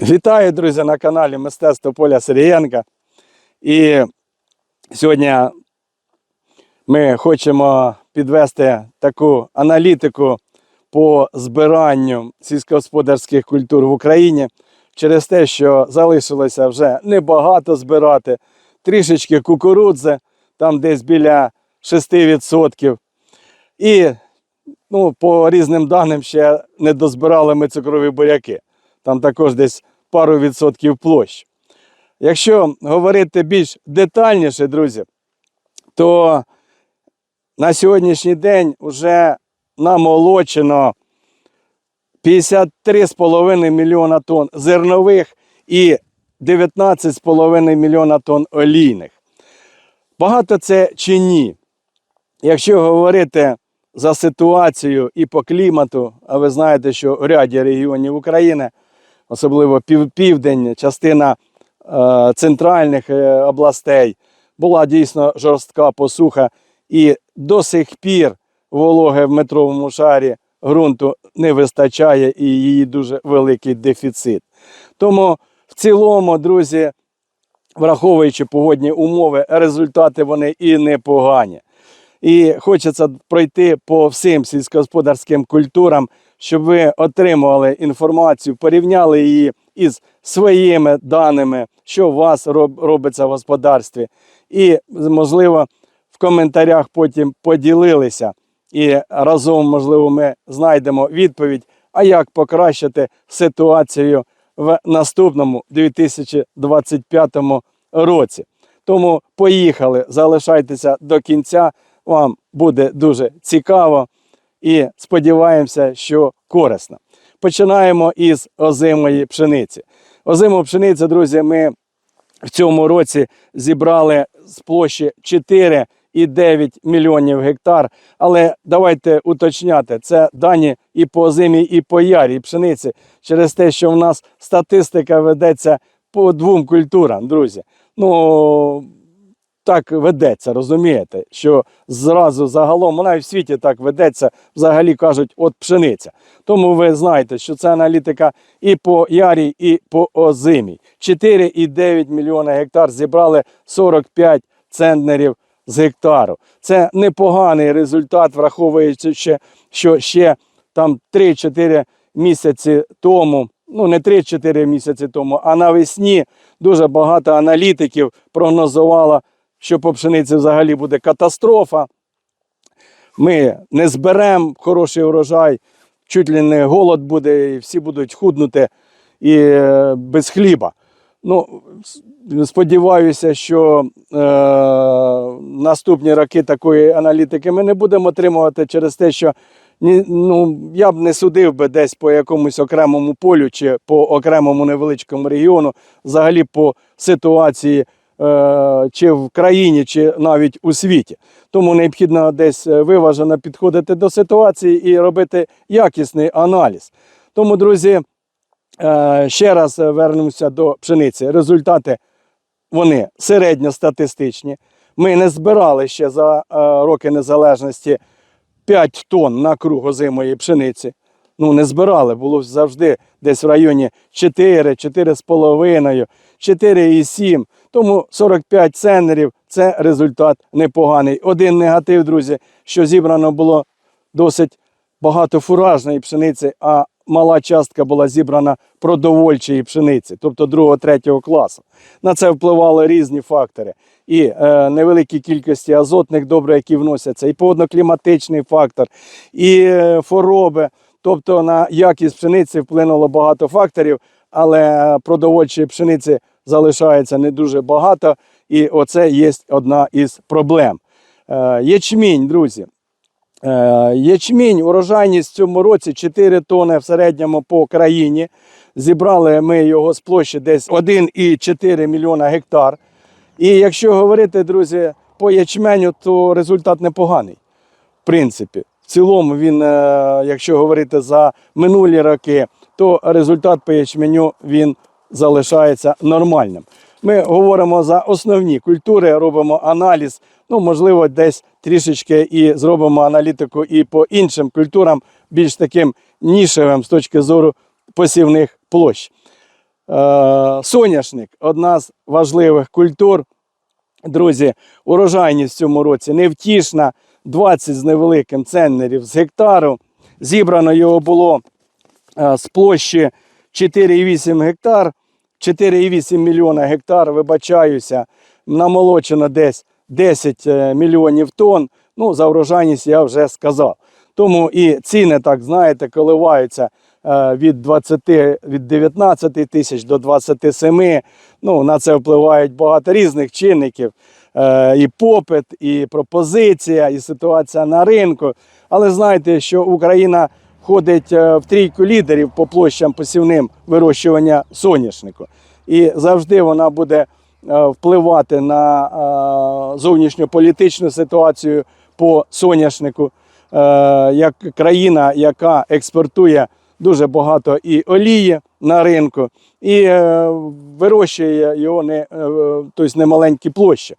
Вітаю, друзі, на каналі Мистецтво Поля Сергієнка. І сьогодні ми хочемо підвести таку аналітику по збиранню сільськогосподарських культур в Україні через те, що залишилося вже небагато збирати, трішечки кукурудзи, там десь біля 6%. І ну, по різним даним ще не дозбирали ми цукрові буряки. Там також десь пару відсотків площ. Якщо говорити більш детальніше, друзі, то на сьогоднішній день вже намолочено 53,5 мільйона тонн зернових і 19,5 мільйона тонн олійних. Багато це чи ні? Якщо говорити за ситуацію і по клімату, а ви знаєте, що у ряді регіонів України, особливо пів- південь, частина е, центральних е, областей, була дійсно жорстка посуха, і до сих пір вологи в метровому шарі ґрунту не вистачає і її дуже великий дефіцит. Тому в цілому, друзі, враховуючи погодні умови, результати вони і непогані. І хочеться пройти по всім сільськогосподарським культурам, щоб ви отримували інформацію, порівняли її із своїми даними, що у вас робиться в господарстві. І, можливо, в коментарях потім поділилися. І разом, можливо, ми знайдемо відповідь, а як покращити ситуацію в наступному 2025 році. Тому поїхали, залишайтеся до кінця. Вам буде дуже цікаво і сподіваємося, що корисно. Починаємо із озимої пшениці. Озиму пшеницю, друзі, ми в цьому році зібрали з площі 4,9 мільйонів гектар. Але давайте уточняти, це дані і по озимій, і по ярій пшениці, через те, що в нас статистика ведеться по двом культурам, друзі. Ну, так ведеться, розумієте, що зразу загалом, вона і в світі так ведеться, взагалі кажуть, от пшениця. Тому ви знаєте, що це аналітика і по ярі, і по озимій. 4,9 мільйона гектар зібрали 45 центнерів з гектару. Це непоганий результат, враховуючи, ще, що ще там 3-4 місяці тому. Ну, не 3-4 місяці тому, а навесні дуже багато аналітиків прогнозувало, що по пшениці взагалі буде катастрофа. Ми не зберемо хороший урожай, чуть ли не голод буде, і всі будуть худнути і е, без хліба. Ну, сподіваюся, що е, наступні роки такої аналітики ми не будемо отримувати через те, що ні, ну, я б не судив би десь по якомусь окремому полю чи по окремому невеличкому регіону, взагалі по ситуації чи в країні, чи навіть у світі. Тому необхідно десь е, виважено підходити до ситуації і робити якісний аналіз. Тому, друзі, е, ще раз е, вернемося до пшениці. Результати вони середньостатистичні. Ми не збирали ще за е, роки незалежності 5 тонн на круг озимої пшениці. Ну, не збирали, було завжди десь в районі 4, 4,5, 4,7. Тому 45 ценерів це результат непоганий. Один негатив, друзі, що зібрано було досить багато фуражної пшениці, а мала частка була зібрана продовольчої пшениці, тобто другого, третього класу. На це впливали різні фактори. І е, невеликі кількості азотних добрив, які вносяться, і погодно-кліматичний фактор, і е, хвороби. Тобто на якість пшениці вплинуло багато факторів, але продовольчої пшениці залишається не дуже багато, і оце є одна із проблем. Е, ячмінь, друзі. Е, Ячмінь, урожайність в цьому році 4 тони в середньому по країні. Зібрали ми його з площі десь 1,4 мільйона гектар. І якщо говорити, друзі, по ячменю, то результат непоганий. В принципі, в цілому він, е, якщо говорити за минулі роки, то результат по ячменю він залишається нормальним. Ми говоримо за основні культури, робимо аналіз. Ну, можливо, десь трішечки і зробимо аналітику і по іншим культурам, більш таким нішевим з точки зору посівних площ. Е, соняшник одна з важливих культур. Друзі, урожайність в цьому році невтішна, 20 з невеликим центнерів з гектару. Зібрано його було е, з площі 4,8 гектар, 4,8 мільйона гектар, вибачаюся, намолочено десь 10 е, мільйонів тонн. Ну, за урожайність я вже сказав. Тому і ціни, так знаєте, коливаються е, від 20, від 19 тисяч до 27. Ну, на це впливають багато різних чинників. Е, І попит, і пропозиція, і ситуація на ринку. Але знаєте, що Україна входить е, в трійку лідерів по площам посівним вирощування соняшнику. І завжди вона буде е, впливати на е, зовнішньополітичну ситуацію по соняшнику, як країна, яка експортує дуже багато і олії на ринку, і вирощує його не, тобто немаленькі площі.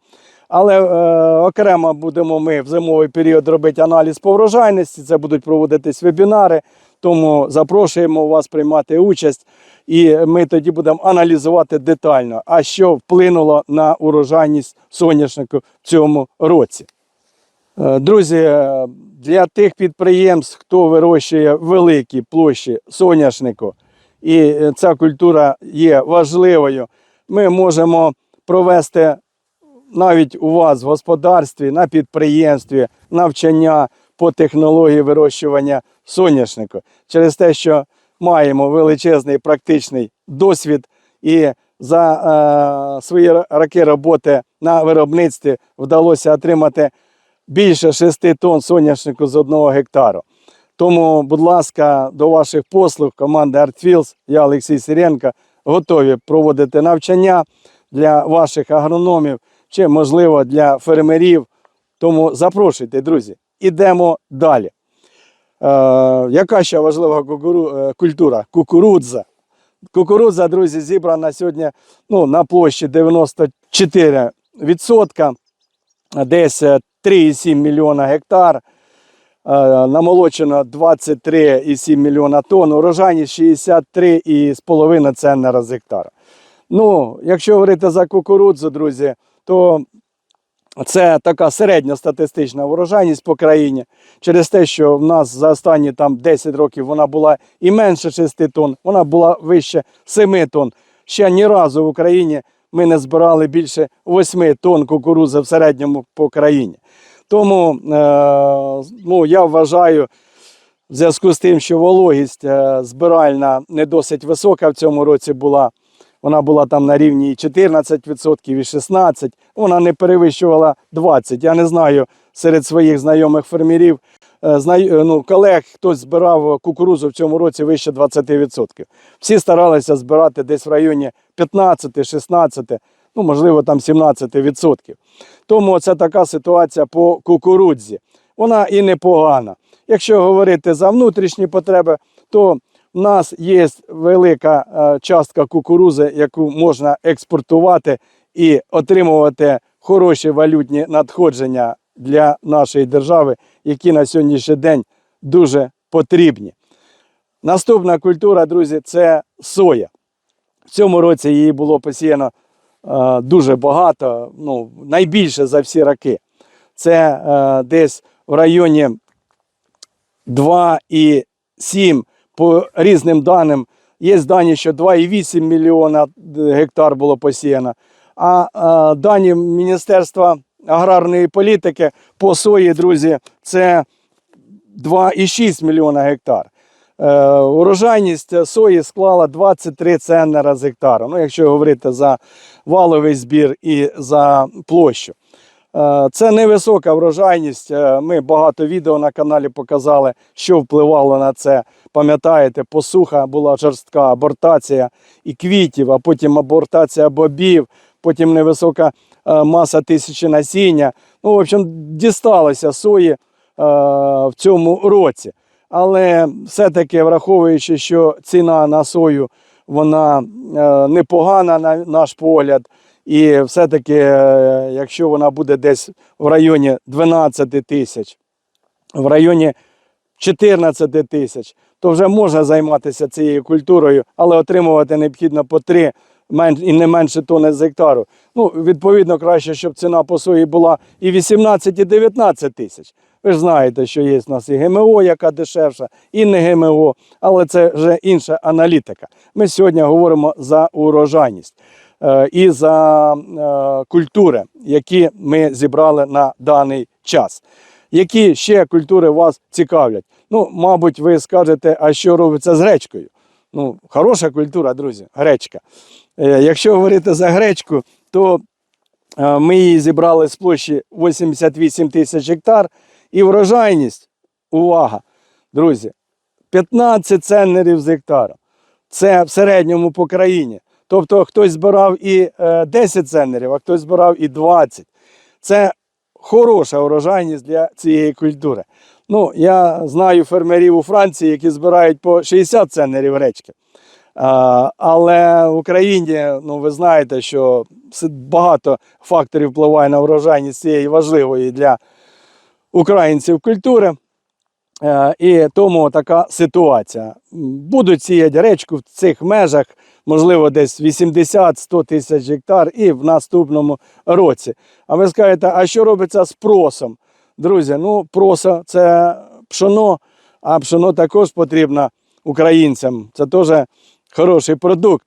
Але е, окремо будемо ми в зимовий період робити аналіз по врожайності. Це будуть проводитись вебінари, тому запрошуємо вас приймати участь. І ми тоді будемо аналізувати детально, а що вплинуло на урожайність соняшнику в цьому році. Е, Друзі, е, для тих підприємств, хто вирощує великі площі соняшнику, і е, ця культура є важливою, ми можемо провести навіть у вас в господарстві, на підприємстві навчання по технології вирощування соняшнику через те, що маємо величезний практичний досвід і за е, свої роки роботи на виробництві вдалося отримати більше 6 тонн соняшнику з одного гектару. Тому, будь ласка, до ваших послуг команди ArtFields, я Олексій Сиренко, готові проводити навчання для ваших агрономів чи, можливо, для фермерів. Тому запрошуйте, друзі. Ідемо далі. Е, яка ще важлива кукуру, е, культура? Кукурудза. Кукурудза, друзі, зібрана сьогодні ну, на площі 94%, десь е, 3,7 мільйона гектар. Е, намолочено 23,7 мільйона тонн, урожайність 63,5 центнера з гектара. Ну, якщо говорити за кукурудзу, друзі, то це така середньостатистична урожайність по країні. Через те, що в нас за останні там 10 років вона була і менше 6 тонн, вона була вище 7 тонн. Ще ні разу в Україні ми не збирали більше 8 тонн кукурузи в середньому по країні. Тому е, ну, я вважаю, в зв'язку з тим, що вологість е, збиральна не досить висока в цьому році була. Вона була там на рівні і 14%, і 16%, вона не перевищувала 20%. Я не знаю серед своїх знайомих фермерів, е, е, ну, колег, хтось збирав кукурузу в цьому році вище 20%. Всі старалися збирати десь в районі 15-16%, ну, можливо, там 17%. Тому це така ситуація по кукурудзі. Вона і непогана. Якщо говорити за внутрішні потреби, то в нас є велика е, частка кукурузи, яку можна експортувати і отримувати хороші валютні надходження для нашої держави, які на сьогоднішній день дуже потрібні. Наступна культура, друзі, це соя. В цьому році її було посіяно е, дуже багато, ну, найбільше за всі роки. Це е, десь в районі 2,7 по різним даним. Є дані, що 2,8 мільйона гектар було посіяно. А е, дані Міністерства аграрної політики по сої, друзі, це 2,6 мільйона гектар. Е, урожайність сої склала 23 центнера з гектара. Ну, якщо говорити за валовий збір і за площу. Е, Це невисока врожайність. Е, Ми багато відео на каналі показали, що впливало на це. Пам'ятаєте, посуха була жорстка абортація і квітів, а потім абортація бобів, потім невисока е, маса тисячі насіння. Ну, в общем, дісталося сої в цьому році. Але все-таки враховуючи, що ціна на сою вона непогана на наш погляд. І все-таки, е, якщо вона буде десь в районі 12 тисяч, в районі 14 тисяч, то вже можна займатися цією культурою, але отримувати необхідно по 3 і не менше тони з гектару. Ну, відповідно, краще, щоб ціна по сої була і 18, і 19 тисяч. Ви ж знаєте, що є в нас і ГМО, яка дешевша, і не ГМО, але це вже інша аналітика. Ми сьогодні говоримо за урожайність і за е, культури, які ми зібрали на даний час. Які ще культури вас цікавлять? Ну, мабуть, ви скажете, а що робиться з гречкою? Ну, хороша культура, друзі, гречка. Е, Якщо говорити за гречку, то е, ми її зібрали з площі 88 тисяч гектар, і врожайність, увага, друзі, 15 центнерів з гектара. Це в середньому по країні. Тобто хтось збирав і е, 10 центнерів, а хтось збирав і 20. Це хороша урожайність для цієї культури. Ну, я знаю фермерів у Франції, які збирають по 60 центнерів гречки. Але в Україні, ну ви знаєте, що багато факторів впливає на врожайність цієї важливої для українців культури. Е, І тому така ситуація. Будуть сіяти речку в цих межах, можливо, десь 80-100 тисяч гектар і в наступному році. А ви скажете, а що робиться з просом? Друзі, ну проса це пшоно, а пшоно також потрібно українцям. Це теж хороший продукт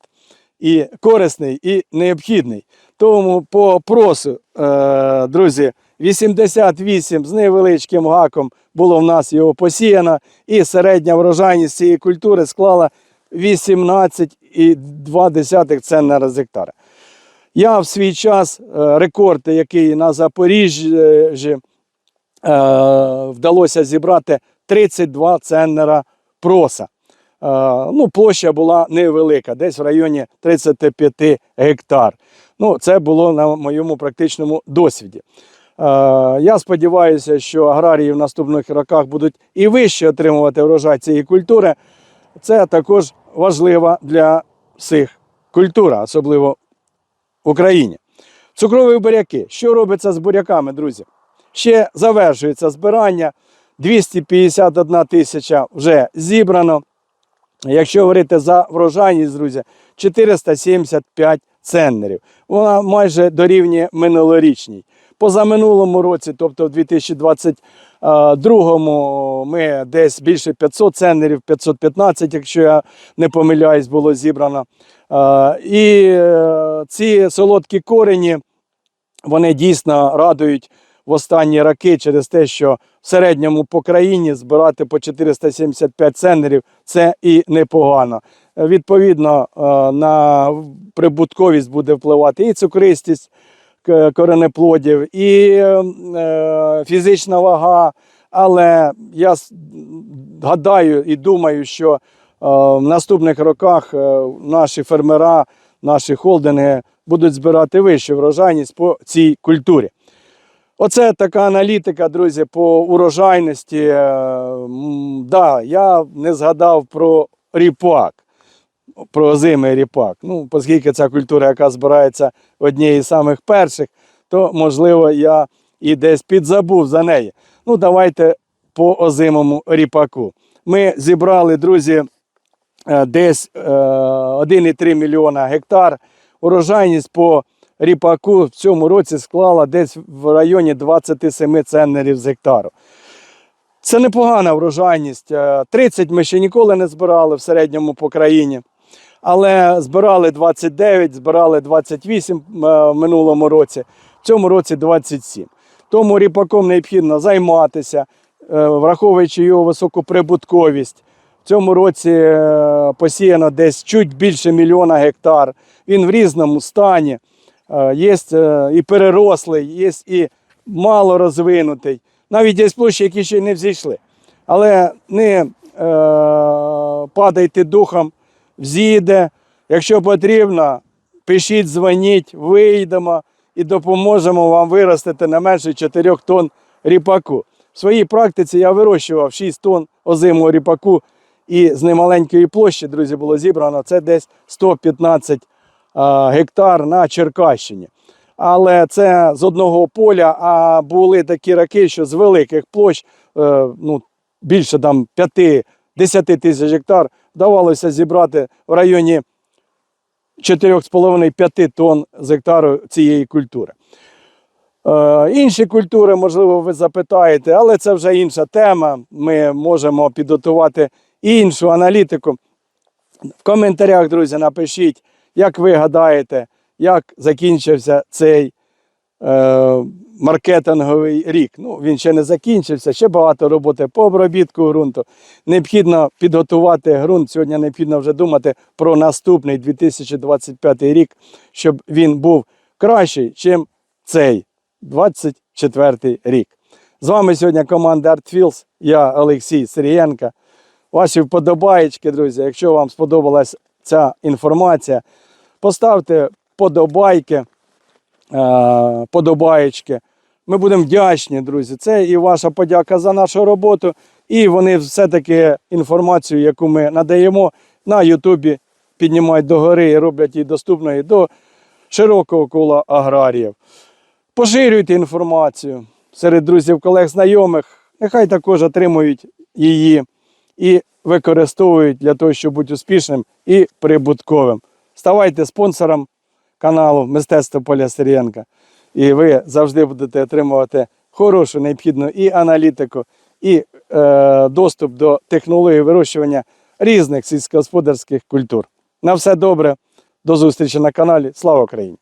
і корисний, і необхідний. Тому по просу, е, друзі, 88 з невеличким гаком було в нас його посіяно, і середня врожайність цієї культури склала 18,2 центнера з гектара. Я в свій час е, рекорд, який на Запоріжжі е, вдалося зібрати 32 центнера проса. Е, ну, площа була невелика, десь в районі 35 гектар. Ну, це було на моєму практичному досвіді. Я сподіваюся, що аграрії в наступних роках будуть і вище отримувати врожай цієї культури. Це також важлива для всіх культура, особливо в Україні. Цукрові буряки. Що робиться з буряками, друзі? Ще завершується збирання. 251 тисяча вже зібрано. Якщо говорити за врожайність, друзі, 475 центнерів. Вона майже дорівнює минулорічній. Позаминулому році, тобто в 2022 ми десь більше 500 центнерів, 515, якщо я не помиляюсь, було зібрано. Е, І е, ці солодкі корені, вони дійсно радують в останні роки через те, що в середньому по країні збирати по 475 центнерів це і непогано. Е, Відповідно, е, на прибутковість буде впливати і цукристість коренеплодів, і е, фізична вага. Але я гадаю і думаю, що е, в наступних роках е, наші фермера, наші холдинги будуть збирати вищу врожайність по цій культурі. Оце така аналітика, друзі, по урожайності. Да, я не згадав про ріпак, про озимий ріпак. Ну, оскільки ця культура, яка збирається однією з самих перших, то можливо я і десь підзабув за неї. Ну, давайте по озимому ріпаку. Ми зібрали, друзі, е, десь е, 1,3 мільйона гектар. Урожайність по ріпаку в цьому році склала десь в районі 27 центнерів з гектару. Це непогана врожайність. Е, 30 ми ще ніколи не збирали в середньому по країні. Але збирали 29, збирали 28 е, в минулому році, в цьому році 27. Тому ріпаком необхідно займатися, е, враховуючи його високу прибутковість. В цьому році е, посіяно десь чуть більше мільйона гектар. Він в різному стані. Є і перерослий, є і мало розвинутий. Навіть є площі, які ще не взійшли. Але не падайте духом, взійде. Якщо потрібно, пишіть, дзвоніть, вийдемо і допоможемо вам виростити не менше 4 тонн ріпаку. В своїй практиці я вирощував 6 тонн озимого ріпаку, і з немаленької площі, друзі, було зібрано це десь 115 а, гектар на Черкащині. Але це з одного поля, а були такі роки, що з великих площ, е, ну, більше там 5 10 тисяч гектар вдавалося зібрати в районі 4,5-5 тонн з гектару цієї культури. Е, інші культури, можливо, ви запитаєте, але це вже інша тема. Ми можемо підготувати іншу аналітику. В коментарях, друзі, напишіть, як ви гадаєте, як закінчився цей маркетинговий рік. Ну, він ще не закінчився, ще багато роботи по обробітку ґрунту. Необхідно підготувати ґрунт. Сьогодні необхідно вже думати про наступний 2025 рік, щоб він був кращий, чим цей 24 рік. З вами сьогодні команда ArtFields, я Олексій Сирієнко. Ваші вподобаєчки, друзі. Якщо вам сподобалась ця інформація, поставте подобайки, е, подобаєчки. Ми будемо вдячні, друзі. Це і ваша подяка за нашу роботу. І вони все-таки інформацію, яку ми надаємо на Ютубі, піднімають догори і роблять її доступною до широкого кола аграріїв. Поширюйте інформацію серед друзів, колег, знайомих. Нехай також отримують її і використовують для того, щоб бути успішним і прибутковим. Ставайте спонсором каналу Мистецтво Поля Сирієнка. І ви завжди будете отримувати хорошу необхідну і аналітику, і е, доступ до технології вирощування різних сільськогосподарських культур. На все добре, до зустрічі на каналі. Слава Україні!